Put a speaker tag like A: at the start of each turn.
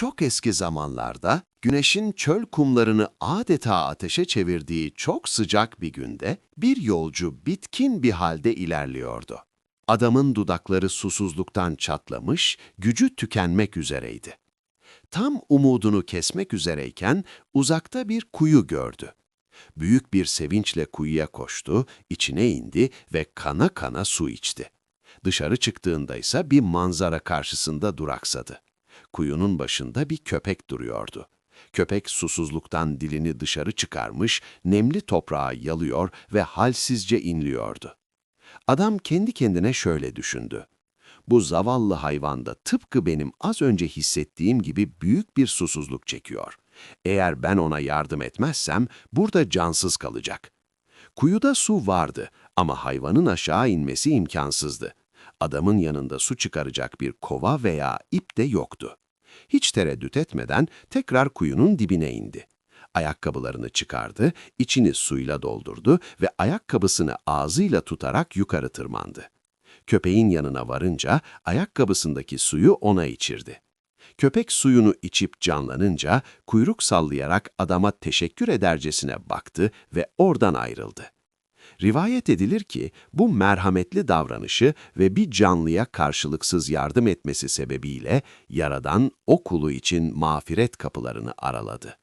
A: Çok eski zamanlarda güneşin çöl kumlarını adeta ateşe çevirdiği çok sıcak bir günde bir yolcu bitkin bir halde ilerliyordu. Adamın dudakları susuzluktan çatlamış, gücü tükenmek üzereydi. Tam umudunu kesmek üzereyken uzakta bir kuyu gördü. Büyük bir sevinçle kuyuya koştu, içine indi ve kana kana su içti. Dışarı çıktığında ise bir manzara karşısında duraksadı. Kuyunun başında bir köpek duruyordu. Köpek susuzluktan dilini dışarı çıkarmış, nemli toprağa yalıyor ve halsizce inliyordu. Adam kendi kendine şöyle düşündü. Bu zavallı hayvan da tıpkı benim az önce hissettiğim gibi büyük bir susuzluk çekiyor. Eğer ben ona yardım etmezsem burada cansız kalacak. Kuyuda su vardı ama hayvanın aşağı inmesi imkansızdı. Adamın yanında su çıkaracak bir kova veya ip de yoktu. Hiç tereddüt etmeden tekrar kuyunun dibine indi. Ayakkabılarını çıkardı, içini suyla doldurdu ve ayakkabısını ağzıyla tutarak yukarı tırmandı. Köpeğin yanına varınca ayakkabısındaki suyu ona içirdi. Köpek suyunu içip canlanınca kuyruk sallayarak adama teşekkür edercesine baktı ve oradan ayrıldı. Rivayet edilir ki bu merhametli davranışı ve bir canlıya karşılıksız yardım etmesi sebebiyle Yaradan o kulu için mağfiret kapılarını araladı.